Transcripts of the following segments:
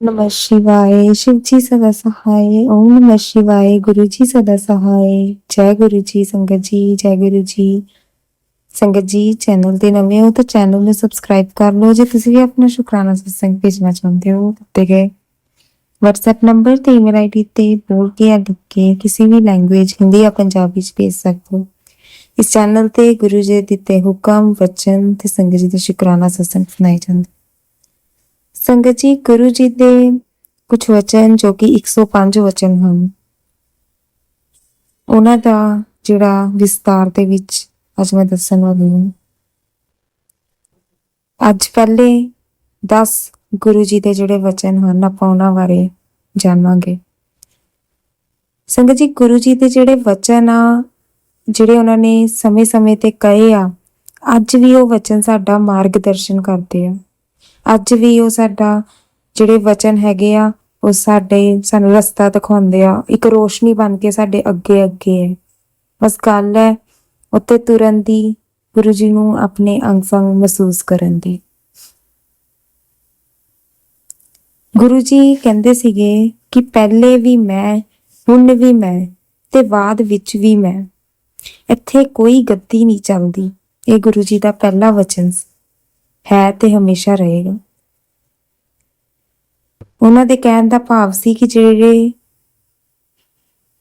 नमः शिवाय शिव जी सदा सहाय ओम नमः शिवाय गुरु जी सदा सहाय ਜੈ ਗੁਰੂ ਜੀ ਸੰਗਤ ਜੀ ਜੈ ਗੁਰੂ ਜੀ ਸੰਗਤ ਜੀ ਚੈਨਲ ਤੇ ਨਵੇਂ ਹੋ ਤਾਂ ਚੈਨਲ ਨੂੰ ਸਬਸਕ੍ਰਾਈਬ ਕਰ ਲਓ ਜੇ ਤੁਸੀਂ ਵੀ ਆਪਣਾ ਸ਼ੁਕਰਾਨਾ ਸਤਸੰਗ ਭੇਜਣਾ ਚਾਹੁੰਦੇ ਹੋ ਦਿੱਤੇ ਗਏ WhatsApp ਨੰਬਰ ਤੇ ਈਮੇਲ ਆਈਡੀ ਤੇ ਬੋਲ ਕੇ ਜਾਂ ਲਿਖ ਕੇ ਕਿਸੇ ਵੀ ਲੈਂਗੁਏਜ ਹਿੰਦੀ ਜਾਂ ਪੰਜਾਬੀ ਚ ਭੇਜ ਸਕਦੇ ਹੋ ਇਸ ਚੈਨਲ ਤੇ ਗੁਰੂ ਜੀ ਦੇ ਦਿੱਤੇ ਹੁਕਮ ਵਚਨ ਤੇ ਸੰਗਤ ਜੀ ਦਾ ਸ਼ੁਕਰਾਨਾ ਸਤਸੰਗ ਸੁਣਾਏ ਜਾਂਦੇ ਸੰਗਤ ਜੀ, ਗੁਰੂ ਜੀ ਦੇ ਕੁਝ ਵਚਨ ਜੋ ਕਿ 105 ਵਚਨ ਹਨ। ਉਹਨਾਂ ਦਾ ਜਿਹੜਾ ਵਿਸਤਾਰ ਦੇ ਵਿੱਚ ਅੱਜ ਮੈਂ ਦੱਸਣ ਵਾਲੀ ਹਾਂ। ਅੱਜ ਪਹਿਲੇ 10 ਗੁਰੂ ਜੀ ਦੇ ਜਿਹੜੇ ਵਚਨ ਹਨ, ਆਪਾਂ ਉਹਨਾਂ ਬਾਰੇ ਜਾਣਾਂਗੇ। ਸੰਗਤ ਜੀ, ਗੁਰੂ ਜੀ ਦੇ ਜਿਹੜੇ ਵਚਨ ਆ, ਜਿਹੜੇ ਉਹਨਾਂ ਨੇ ਸਮੇਂ-ਸਮੇਂ ਤੇ ਕਹੇ ਆ, ਅੱਜ ਵੀ ਉਹ ਵਚਨ ਸਾਡਾ ਮਾਰਗਦਰਸ਼ਨ ਕਰਦੇ ਆ। ਅੱਜ ਵੀ ਉਹ ਸਾਡਾ ਜਿਹੜੇ ਵਚਨ ਹੈਗੇ ਆ, ਉਹ ਸਾਡੇ, ਸਾਨੂੰ ਰਸਤਾ ਦਿਖਾਉਂਦੇ ਆ। ਇੱਕ ਰੋਸ਼ਨੀ ਬਣ ਕੇ ਸਾਡੇ ਅੱਗੇ ਅੱਗੇ ਹੈ। ਬਸ ਗੱਲ ਹੈ ਉੱਤੇ ਤੁਰਨ ਦੀ, ਗੁਰੂ ਜੀ ਨੂੰ ਆਪਣੇ ਅੰਗ ਸੰਗ ਮਹਿਸੂਸ ਕਰਨ ਦੀ। ਗੁਰੂ ਜੀ ਕਹਿੰਦੇ ਸੀਗੇ ਕਿ ਪਹਿਲੇ ਵੀ ਮੈਂ, ਹੁਣ ਵੀ ਮੈਂ, ਤੇ ਬਾਅਦ ਵਿੱਚ ਵੀ ਮੈਂ। ਇੱਥੇ ਕੋਈ ਗੱਦੀ ਨਹੀਂ ਚੱਲਦੀ। ਇਹ ਗੁਰੂ ਜੀ ਦਾ ਪਹਿਲਾ ਵਚਨ ਸੀ। ਹੈ ਤੇ ਹਮੇਸ਼ਾ ਰਹੇਗਾ। ਉਹਨਾਂ ਦੇ ਕਹਿਣ ਦਾ ਭਾਵ ਸੀ ਕਿ ਜਿਹੜੇ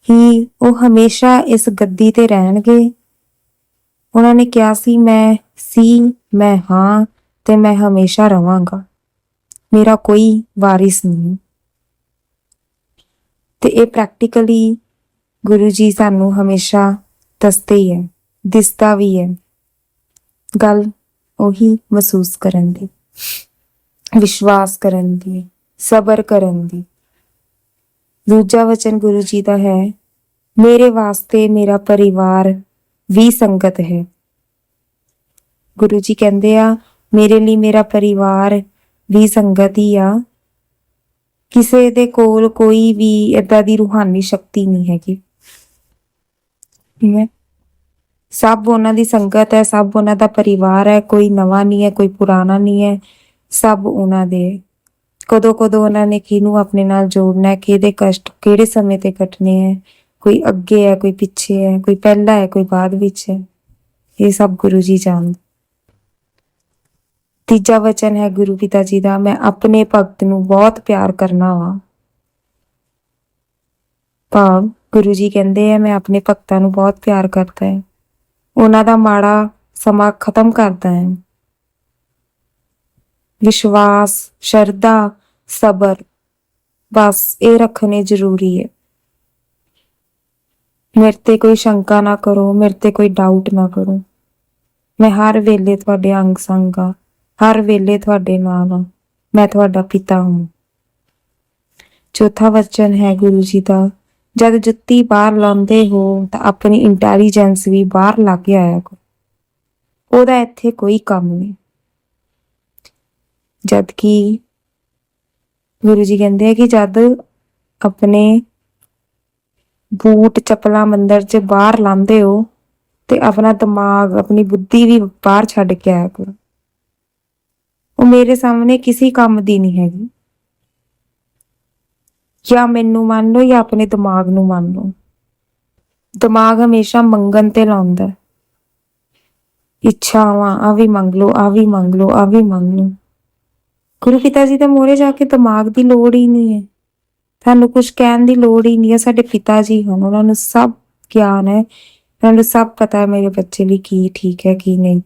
ਹੀ ਉਹ ਹਮੇਸ਼ਾ ਇਸ ਗੱਦੀ ਤੇ ਰਹਿਣਗੇ, ਉਹਨਾਂ ਨੇ ਕਿਹਾ ਸੀ, ਮੈਂ ਸੀ, ਮੈਂ ਹਾਂ ਤੇ ਮੈਂ ਹਮੇਸ਼ਾ ਰਵਾਂਗਾ। ਮੇਰਾ ਕੋਈ ਵਾਰਿਸ ਨਹੀਂ। ਤੇ ਇਹ ਪ੍ਰੈਕਟੀਕਲੀ ਗੁਰੂ ਜੀ ਸਾਨੂੰ ਹਮੇਸ਼ਾ ਦੱਸਦੇ ਹੀ ਹੈ, ਦਿਸਦਾ ਵੀ ਹੈ। ਗੱਲ ਉਹੀ ਮਹਿਸੂਸ ਕਰਨ ਦੀ, ਵਿਸ਼ਵਾਸ ਕਰਨ ਦੀ, ਸਬਰ ਕਰਨ ਦੀ। ਦੂਜਾ ਵਚਨ ਗੁਰੂ ਜੀ ਦਾ ਹੈ, ਮੇਰੇ ਵਾਸਤੇ ਮੇਰਾ ਪਰਿਵਾਰ ਵੀ ਸੰਗਤ ਹੈ। ਗੁਰੂ ਜੀ ਕਹਿੰਦੇ ਆ, ਮੇਰੇ ਲਈ ਮੇਰਾ ਪਰਿਵਾਰ ਵੀ ਸੰਗਤ ਹੀ ਆ। ਕਿਸੇ ਦੇ ਕੋਲ ਕੋਈ ਵੀ ਏਦਾਂ ਦੀ ਰੂਹਾਨੀ ਸ਼ਕਤੀ ਨਹੀਂ ਹੈਗੀ। ਠੀਕ ਹੈ। ਸਭ ਉਹਨਾਂ ਦੀ ਸੰਗਤ ਹੈ, ਸਭ ਉਹਨਾਂ ਦਾ ਪਰਿਵਾਰ ਹੈ, ਕੋਈ ਨਵਾਂ ਨਹੀਂ ਹੈ, ਕੋਈ ਪੁਰਾਣਾ ਨਹੀਂ ਹੈ, ਸਭ ਉਹਨਾਂ ਦੇ ਕਦੋਂ ਕਦੋਂ ਉਹਨਾਂ ਨੇ ਕਿਹਨੂੰ ਆਪਣੇ ਨਾਲ ਜੋੜਨਾ ਹੈ, ਕਿਹਦੇ ਕਸ਼ਟ, ਕਿਹੜੇ ਸਮੇਂ ਤੇ ਕੱਟਨੇ ਹੈ, ਕੋਈ ਅੱਗੇ ਹੈ, ਕੋਈ ਪਿੱਛੇ ਹੈ, ਕੋਈ ਪਹਿਲਾਂ ਹੈ, ਕੋਈ ਬਾਅਦ ਵਿੱਚ ਹੈ, ਇਹ ਸਭ ਗੁਰੂ ਜੀ ਜਾਣਦੇ। ਤੀਜਾ ਵਚਨ ਹੈ ਗੁਰੂ ਪਿਤਾ ਜੀ ਦਾ, ਮੈਂ ਆਪਣੇ ਭਗਤ ਨੂੰ ਬਹੁਤ ਪਿਆਰ ਕਰਨਾ ਵਾ। ਭਾਵ ਗੁਰੂ ਜੀ ਕਹਿੰਦੇ ਆ ਮੈਂ ਆਪਣੇ ਭਗਤਾਂ ਨੂੰ ਬਹੁਤ ਪਿਆਰ ਕਰਦਾ ਹਾਂ। ਉਹਨਾਂ ਦਾ ਮਾੜਾ ਸਮਾਂ ਖਤਮ ਕਰਦਾ ਹੈ। ਵਿਸ਼ਵਾਸ, ਸ਼ਰਧਾ, ਸਬਰ, ਬਸ ਇਹ ਰੱਖਣੇ ਜ਼ਰੂਰੀ ਹੈ। ਮੇਰੇ ਤੇ ਕੋਈ ਸ਼ੰਕਾ ਨਾ ਕਰੋ, ਮੇਰੇ ਤੇ ਕੋਈ ਡਾਊਟ ਨਾ ਕਰੋ। ਮੈਂ ਹਰ ਵੇਲੇ ਤੁਹਾਡੇ ਅੰਗ ਸੰਗ ਆ ਹਰ ਵੇਲੇ ਤੁਹਾਡੇ ਨਾਲ ਆ ਮੈਂ ਤੁਹਾਡਾ ਪਿਤਾ ਹਾਂ। ਚੌਥਾ ਵਚਨ ਹੈ ਗੁਰੂ ਜੀ ਦਾ ਜਦ ਜੁੱਤੀ ਬਾਹਰ ਲਾਉਂਦੇ ਹੋ ਤਾਂ ਆਪਣੀ ਇੰਟੈਲੀਜੈਂਸ ਵੀ ਬਾਹਰ ਲਾ ਕੇ ਆਇਆ ਕਰੋ। ਉਹਦਾ ਇੱਥੇ ਕੋਈ ਕੰਮ ਨਹੀਂ। ਜਦ ਕਿ ਗੁਰੂ ਜੀ ਕਹਿੰਦੇ ਆ ਕਿ ਜਦ ਆਪਣੇ ਬੂਟ ਚੱਪਲਾਂ ਮੰਦਰ 'ਚ ਬਾਹਰ ਲਾਉਂਦੇ ਹੋ ਤੇ ਆਪਣਾ ਦਿਮਾਗ, ਆਪਣੀ ਬੁੱਧੀ ਵੀ ਬਾਹਰ ਛੱਡ ਕੇ ਆਇਆ ਕਰੋ। ਉਹ ਮੇਰੇ ਸਾਹਮਣੇ ਕਿਸੇ ਕੰਮ ਦੀ ਨਹੀਂ ਹੈਗੀ। ਜਾਂ ਮੈਨੂੰ ਮੰਨ ਲਓ ਜਾਂ ਆਪਣੇ ਦਿਮਾਗ ਨੂੰ ਮੰਨ ਲਓ। ਦਿਮਾਗ ਹਮੇਸ਼ਾ ਮੰਗਣ ਤੇ ਲਾਉਂਦਾ। ਹੈ। ਇੱਛਾਵਾਂ, ਆ ਵੀ ਮੰਗ ਲਓ, ਆ ਵੀ ਮੰਗ ਲਓ, ਆ ਵੀ ਮੰਗ ਲਓ। ਗੁਰੂ ਪਿਤਾ ਜੀ ਦੇ ਮੋਹਰੇ ਜਾ ਕੇ ਦਿਮਾਗ ਦੀ ਲੋੜ ਹੀ ਨਹੀਂ ਹੈ। ਤੁਹਾਨੂੰ ਕੁਝ ਕਹਿਣ ਦੀ ਲੋੜ ਹੀ ਨਹੀਂ ਹੈ। ਸਾਡੇ ਪਿਤਾ ਜੀ ਹਨ ਉਹਨਾਂ ਨੂੰ ਸਭ ਗਿਆਨ ਹੈ। ਉਹਨਾਂ ਨੂੰ ਸਭ ਪਤਾ ਹੈ ਮੇਰੇ ਬੱਚੇ ਲਈ ਕੀ ਠੀਕ ਹੈ, ਕੀ ਨਹੀਂ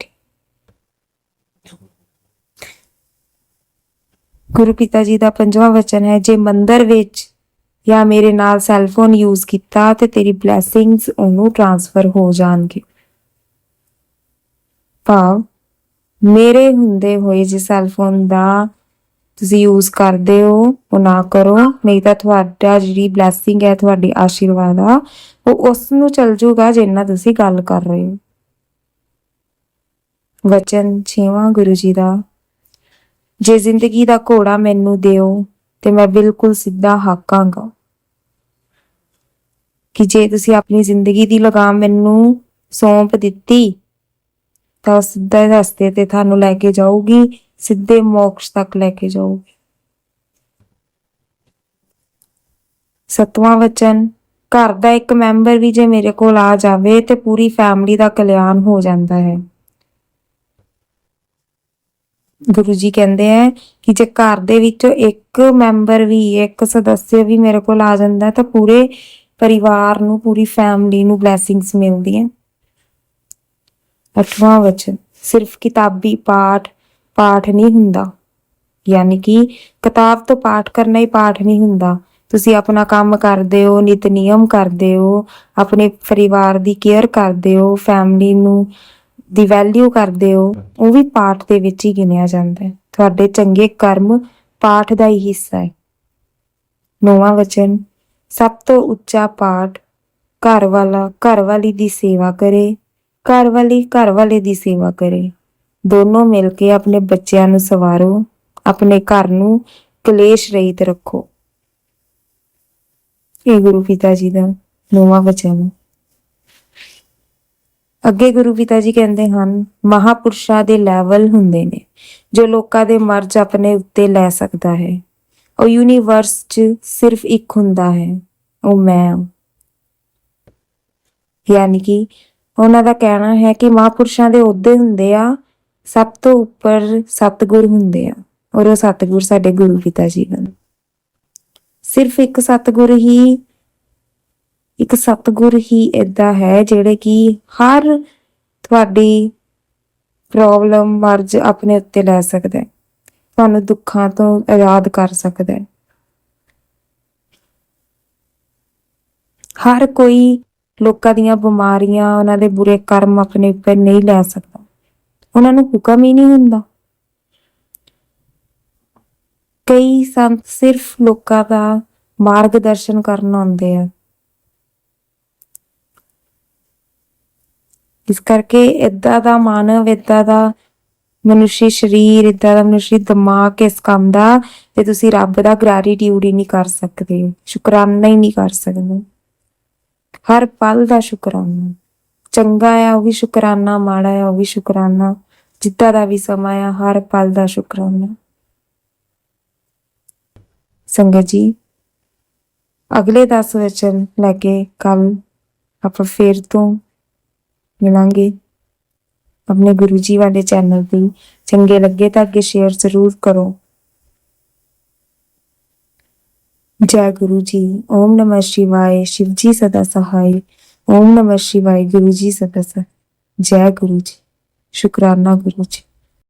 ਗੁਰੂ ਪਿਤਾ ਜੀ ਦਾ ਪੰਜਵਾਂ ਵਚਨ ਹੈ, ਜੇ ਮੰਦਰ ਵਿੱਚ ਜਾਂ ਮੇਰੇ ਨਾਲ ਸੈਲਫੋਨ ਯੂਜ਼ ਕੀਤਾ ਤੇ ਤੇਰੀ ਬਲੇਸਿੰਗਸ ਉਹਨੂੰ ਟ੍ਰਾਂਸਫਰ ਹੋ ਜਾਣਗੇ। ਭਾਵ, ਮੇਰੇ ਹੁੰਦੇ ਹੋਏ ਜੇ ਸੈੱਲਫੋਨ ਦਾ ਤੁਸੀਂ ਯੂਜ਼ ਕਰਦੇ ਹੋ, ਉਹ ਨਾ ਕਰੋ। ਨਹੀਂ ਤਾਂ ਤੁਹਾਡਾ ਜਿਹੜੀ ਬਲੇਸਿੰਗ ਹੈ, ਤੁਹਾਡੀ ਆਸ਼ੀਰਵਾਦ ਆ, ਉਹ ਉਸ ਨੂੰ ਚਲ ਜੂਗਾ ਜਿੰਨਾ ਤੁਸੀਂ ਗੱਲ ਕਰ ਰਹੇ ਹੋ। ਵਚਨ ਛੇਵਾਂ ਗੁਰੂ ਜੀ ਦਾ ਜੇ ਜ਼ਿੰਦਗੀ ਦਾ ਘੋੜਾ ਮੈਨੂੰ ਦਿਓ ਤੇ ਮੈਂ ਬਿਲਕੁਲ ਸਿੱਧਾ ਹਾਕਾਂਗਾ। ਕਿ ਜੇ ਤੁਸੀਂ ਆਪਣੀ ਜ਼ਿੰਦਗੀ ਦੀ ਲਗਾਮ ਮੈਨੂੰ ਸੌਂਪ ਦਿੱਤੀ, ਤਾਂ ਸਿੱਧੇ ਰਸਤੇ ਤੇ ਤੁਹਾਨੂੰ ਲੈ ਕੇ ਜਾਊਗੀ, ਸਿੱਧੇ ਮੋਕਸ਼ ਤੱਕ ਲੈ ਕੇ ਜਾਊਗੀ। ਸਤਵਾਂ ਵਚਨ, ਘਰ ਦਾ ਇੱਕ ਮੈਂਬਰ ਵੀ ਜੇ ਮੇਰੇ ਕੋਲ ਆ ਜਾਵੇ ਤੇ ਪੂਰੀ ਫੈਮਿਲੀ ਦਾ ਕਲਿਆਣ ਹੋ ਜਾਂਦਾ ਹੈ। ਗੁਰੂ ਜੀ ਕਹਿੰਦੇ ਆ ਕਿ ਜੇ ਘਰ ਦੇ ਵਿੱਚੋਂ ਇੱਕ ਮੈਂਬਰ ਵੀ, ਇੱਕ ਸਦੱਸਿਆ ਵੀ ਮੇਰੇ ਕੋਲ ਆ ਜਾਂਦਾ ਹੈ ਤਾਂ ਪੂਰੇ ਪਰਿਵਾਰ ਨੂੰ, ਪੂਰੀ ਫੈਮਿਲੀ ਨੂੰ ਬਲੇਸਿੰਗਸ ਮਿਲਦੀਆਂ ਅਠਵਾਂ ਵਚਨ, ਸਿਰਫ ਕਿਤਾਬੀ ਪਾਠ ਪਾਠ ਨਹੀਂ ਹੁੰਦਾ। ਯਾਨੀ ਕਿ ਕਿਤਾਬ ਤੋਂ ਪਾਠ ਕਰਨਾ ਹੀ ਪਾਠ ਨਹੀਂ ਹੁੰਦਾ। ਤੁਸੀਂ ਆਪਣਾ ਕੰਮ ਕਰਦੇ ਹੋ ਨਿਤ ਨਿਯਮ ਕਰਦੇ ਹੋ, ਆਪਣੇ ਪਰਿਵਾਰ ਦੀ ਕੇਅਰ ਕਰਦੇ ਹੋ ਫੈਮਿਲੀ ਨੂੰ ਦੀ ਵੈਲਿਊ ਕਰਦੇ ਹੋ ਉਹ ਵੀ ਪਾਠ ਦੇ ਵਿੱਚ ਹੀ ਗਿਣਿਆ ਜਾਂਦਾ ਹੈ। ਤੁਹਾਡੇ ਚੰਗੇ ਕਰਮ ਪਾਠ ਦਾ ਹੀ ਹਿੱਸਾ ਹੈ। ਨੌਵਾਂ ਵਚਨ ਸਭ ਤੋਂ ਉੱਚਾ ਪਾਠ ਘਰ ਵਾਲਾ ਘਰ ਵਾਲੀ ਦੀ ਸੇਵਾ ਕਰੇ ਘਰ ਵਾਲੀ ਘਰ ਵਾਲੇ ਦੀ ਸੇਵਾ ਕਰੇ। ਦੋਨੋਂ ਮਿਲ ਕੇ ਆਪਣੇ ਬੱਚਿਆਂ ਨੂੰ ਸਵਾਰੋ ਆਪਣੇ ਘਰ ਨੂੰ ਕਲੇਸ਼ ਰਹਿਤ ਰੱਖੋ। ਇਹ ਗੁਰੂ ਪਿਤਾ ਜੀ ਦਾ ਨੌਵਾਂ ਵਚਨ ਹੈ। ਅੱਗੇ ਗੁਰੂ ਪਿਤਾ ਜੀ ਕਹਿੰਦੇ ਹਨ, ਮਹਾਪੁਰਸ਼ਾਂ ਦੇ ਲੈਵਲ ਹੁੰਦੇ ਨੇ, ਜੋ ਲੋਕਾਂ ਦੇ ਮਰਜ਼ ਆਪਣੇ ਉੱਤੇ ਲੈ ਸਕਦਾ ਹੈ। ਉਹ ਯੂਨੀਵਰਸ 'ਚ ਸਿਰਫ ਇੱਕ ਹੁੰਦਾ ਹੈ, ਉਹ ਮੈਂ ਯਾਨੀ ਕਿ ਉਹਨਾਂ ਦਾ ਕਹਿਣਾ ਹੈ ਕਿ ਮਹਾਪੁਰਸ਼ਾਂ ਦੇ ਅਹੁਦੇ ਹੁੰਦੇ ਆ, ਸਭ ਤੋਂ ਉੱਪਰ ਸਤਿਗੁਰ ਹੁੰਦੇ ਆ, ਔਰ ਉਹ ਸਤਿਗੁਰ ਸਾਡੇ ਗੁਰੂ ਪਿਤਾ ਜੀ ਹਨ। ਸਿਰਫ ਇੱਕ ਸਤਿਗੁਰ ਹੀ ਇੱਕ ਸਤਿਗੁਰ ਹੀ ਏਦਾਂ ਹੈ ਜਿਹੜੇ ਕਿ ਹਰ ਤੁਹਾਡੀ ਪ੍ਰੋਬਲਮ ਮਰਜ਼ ਆਪਣੇ ਉੱਤੇ ਲੈ ਸਕਦਾ ਹੈ। ਤੁਹਾਨੂੰ ਦੁੱਖਾਂ ਤੋਂ ਆਜ਼ਾਦ ਕਰ ਸਕਦਾ ਹੈ। ਹਰ ਕੋਈ ਲੋਕਾਂ ਦੀਆਂ ਬਿਮਾਰੀਆਂ, ਉਹਨਾਂ ਦੇ ਬੁਰੇ ਕਰਮ ਆਪਣੇ ਉੱਪਰ ਨਹੀਂ ਲੈ ਸਕਦਾ। ਉਹਨਾਂ ਨੂੰ ਹੁਕਮ ਹੀ ਨਹੀਂ ਹੁੰਦਾ। ਕਈ ਸੰਤ ਸਿਰਫ ਲੋਕਾਂ ਦਾ ਮਾਰਗਦਰਸ਼ਨ ਕਰਨ ਆਉਂਦੇ ਆ। ਇਸ ਕਰਕੇ ਇਦਾਂ ਦਾ ਮਾਨਵ ਇਦਾਂ ਦਾ ਮਨੁਸ਼ੀ ਸਰੀਰ ਇਦਾਂ ਦਾ ਮਨੁਸ਼ੀ ਦਿਮਾਗ ਇਸ ਕੰਮ ਦਾ ਤੇ ਤੁਸੀਂ ਰੱਬ ਦਾ ਗ੍ਰੈਟੀਟਿਊਡ ਹੀ ਨਹੀਂ ਕਰ ਸਕਦੇ। ਸ਼ੁਕਰਾਨਾ ਹੀ ਨਹੀਂ ਕਰ ਸਕਦੇ। ਹਰ ਪਲ ਦਾ ਸ਼ੁਕਰਾਨਾ। ਚੰਗਾ ਆ, ਉਹ ਵੀ ਸ਼ੁਕਰਾਨਾ, ਮਾੜਾ ਆ, ਉਹ ਵੀ ਸ਼ੁਕਰਾਨਾ। ਜਿੱਦਾਂ ਦਾ ਵੀ ਸਮਾਂ ਆ, ਹਰ ਪਲ ਦਾ ਸ਼ੁਕਰਾਨਾ। ਸੰਗਤ ਜੀ, ਅਗਲੇ 10 ਵਚਨ ਲੈ ਕੇ ਕੱਲ ਆਪਾਂ ਫੇਰ ਤੋਂ ਮਿਲਾਂਗੇ ਆਪਣੇ ਗੁਰੂ ਜੀ ਵਾਲੇ ਚੈਨਲ ਤੇ ਚੰਗੇ ਲੱਗੇ ਤਾਂ ਅੱਗੇ ਸ਼ੇਅਰ ਜ਼ਰੂਰ ਕਰੋ ਜੈ ਗੁਰੂ ਜੀ ਓਮ ਨਮः शिवाय शिव जी सदा सहाय ओम नमः शिवाय गुरु जी सदा सहाय जय गुरु जी शुक्राना गुरु जी